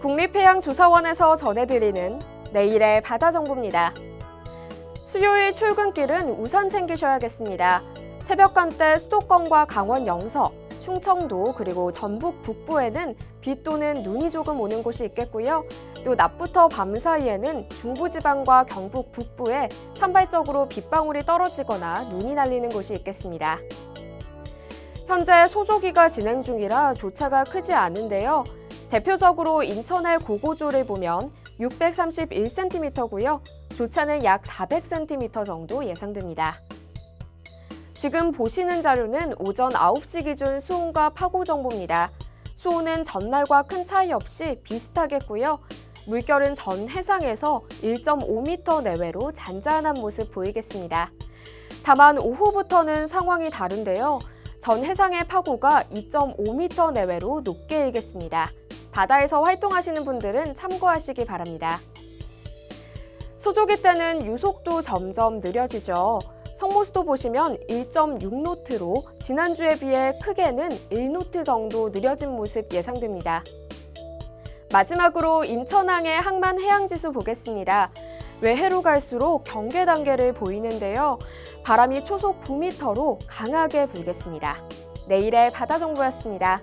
국립해양조사원에서 전해드리는 내일의 바다 정보입니다. 수요일 출근길은 우산 챙기셔야겠습니다. 새벽간대 수도권과 강원 영서, 충청도 그리고 전북 북부에는 비 또는 눈이 조금 오는 곳이 있겠고요. 또 낮부터 밤 사이에는 중부지방과 경북 북부에 산발적으로 빗방울이 떨어지거나 눈이 날리는 곳이 있겠습니다. 현재 소조기가 진행 중이라 조차가 크지 않은데요. 대표적으로 인천의 고고조를 보면 631cm고요. 조차는 약 400cm 정도 예상됩니다. 지금 보시는 자료는 오전 9시 기준 수온과 파고 정보입니다. 수온은 전날과 큰 차이 없이 비슷하겠고요. 물결은 전 해상에서 1.5m 내외로 잔잔한 모습 보이겠습니다. 다만 오후부터는 상황이 다른데요. 전 해상의 파고가 2.5m 내외로 높게 일겠습니다. 바다에서 활동하시는 분들은 참고하시기 바랍니다. 소조기 때는 유속도 점점 느려지죠. 성모수도 보시면 1.6노트로 지난주에 비해 크게는 1노트 정도 느려진 모습 예상됩니다. 마지막으로 인천항의 항만 해양지수 보겠습니다. 외해로 갈수록 경계 단계를 보이는데요. 바람이 초속 9m로 강하게 불겠습니다. 내일의 바다 정보였습니다.